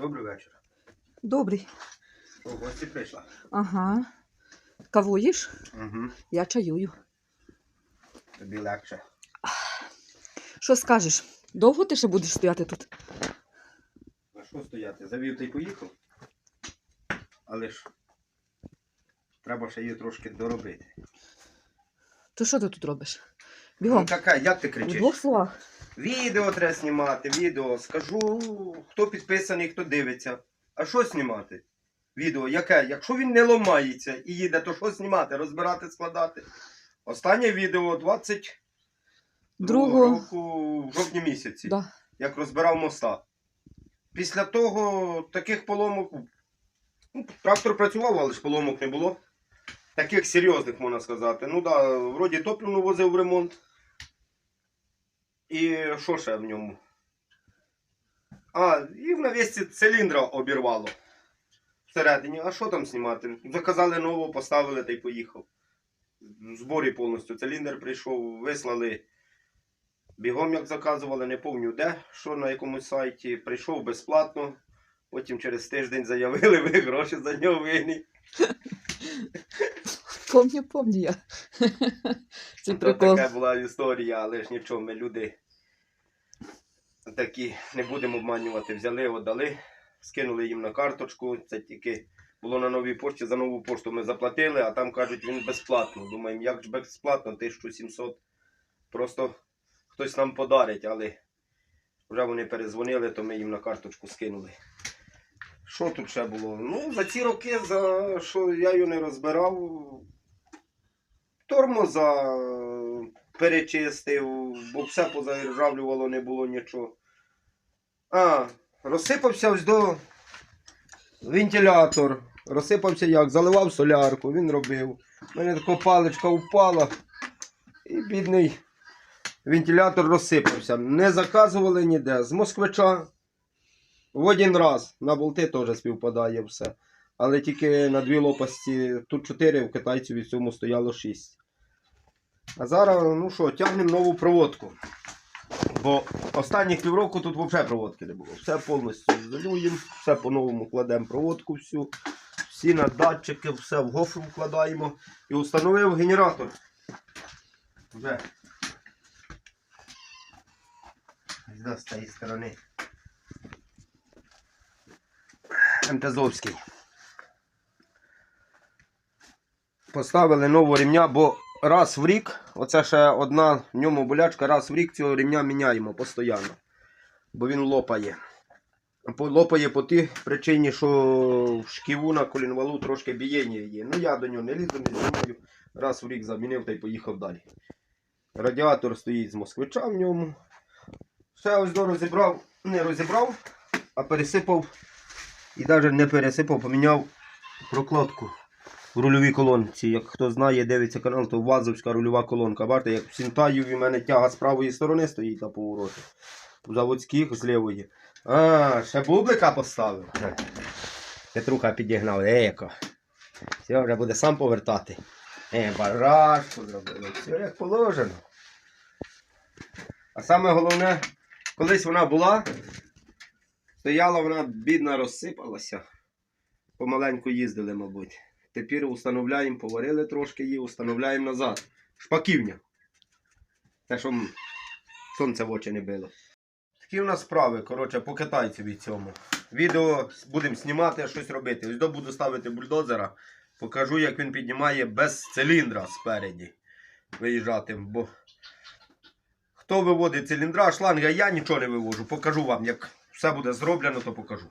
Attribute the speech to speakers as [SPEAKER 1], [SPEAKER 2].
[SPEAKER 1] Добрий вечір.
[SPEAKER 2] Добрий.
[SPEAKER 1] О, гості прийшла.
[SPEAKER 2] Ага. Кавуєш?
[SPEAKER 1] Угу.
[SPEAKER 2] Я чаюю.
[SPEAKER 1] Тобі легше.
[SPEAKER 2] Що скажеш? Довго ти ще будеш стояти тут?
[SPEAKER 1] А що стояти? Завів та й поїхав. Але ж треба ще її трошки доробити.
[SPEAKER 2] То що ти тут робиш?
[SPEAKER 1] Ну
[SPEAKER 2] Бігом.
[SPEAKER 1] така, як ти
[SPEAKER 2] У двох словах.
[SPEAKER 1] Відео треба знімати, відео. Скажу, хто підписаний, хто дивиться. А що знімати? Відео, яке? Якщо він не ламається і їде, то що знімати? Розбирати, складати. Останнє відео 20
[SPEAKER 2] Другого.
[SPEAKER 1] року в жовтні місяці.
[SPEAKER 2] Да.
[SPEAKER 1] як розбирав моста. Після того таких поломок. Ну, трактор працював, але ж поломок не було. Таких серйозних, можна сказати. Ну так, да, вроді топливну возив в ремонт. І що ще в ньому? А, і в навісці циліндра обірвало. Всередині, а що там знімати? Заказали нового, поставили та й поїхав. В зборі повністю циліндр прийшов, вислали Бігом, як заказували, не пам'ятаю де, що на якомусь сайті. Прийшов безплатно. Потім через тиждень заявили, ви гроші за нього винні.
[SPEAKER 2] Помню, помню я. Це прикол.
[SPEAKER 1] така була історія, але ж нічого, ми люди такі не будемо обманювати. Взяли, отдали, скинули їм на карточку. Це тільки було на новій пошті, за нову пошту ми заплатили, а там кажуть, він безплатно. Думаємо, як ж безплатно, 1700. Просто хтось нам подарить, але вже вони перезвонили, то ми їм на карточку скинули. Що тут ще було? Ну, за ці роки, за що я його не розбирав, тормоза перечистив, бо все позаржавлювало, не було нічого. А, розсипався ось до вентилятор. Розсипався як? Заливав солярку, він робив. У мене така паличка впала. І бідний вентилятор розсипався. Не заказували ніде. З москвича в один раз. На болти теж співпадає все. Але тільки на дві лопасті, тут чотири, в китайців від цьому стояло шість. А зараз, ну що, тягнемо нову проводку. Бо останніх півроку тут взагалі проводки не було. Все повністю залюємо, все по-новому кладемо проводку всю, всі на датчики, все в гофру вкладаємо. І встановив генератор. Вже. З цієї сторони. МТЗовський. Поставили нового рівня, бо раз в рік, оце ще одна в ньому болячка, раз в рік цього рівня міняємо постійно. Бо він лопає. Лопає по тій причині, що в шківу на колінвалу трошки бієння є. Ну я до нього не лізу, не знімаю. Раз в рік замінив та й поїхав далі. Радіатор стоїть з москвича в ньому. Все ось до розібрав, не розібрав, а пересипав і навіть не пересипав, поміняв прокладку в рульовій колонці. Як хто знає, дивиться канал, то вазовська рульова колонка. Бачите, як в Сінтаю в мене тяга з правої сторони стоїть на повороті. У заводських з лівої. А, ще бублика поставив. Петруха підігнав, еко. Все, вже буде сам повертати. Е, барашку зробили. Все як положено. А саме головне, колись вона була, стояла вона, бідна, розсипалася. Помаленьку їздили, мабуть. Тепер установляємо, поварили трошки її, установляємо назад. Шпаківня. Те, що сонце в очі не било. Такі в нас справи, коротше, по китайцеві цьому. Відео будемо знімати, щось робити. Ось до буду ставити бульдозера. Покажу, як він піднімає без циліндра спереді. Виїжджати. Бо хто виводить циліндра, шланга, я нічого не вивожу. Покажу вам, як все буде зроблено, то покажу.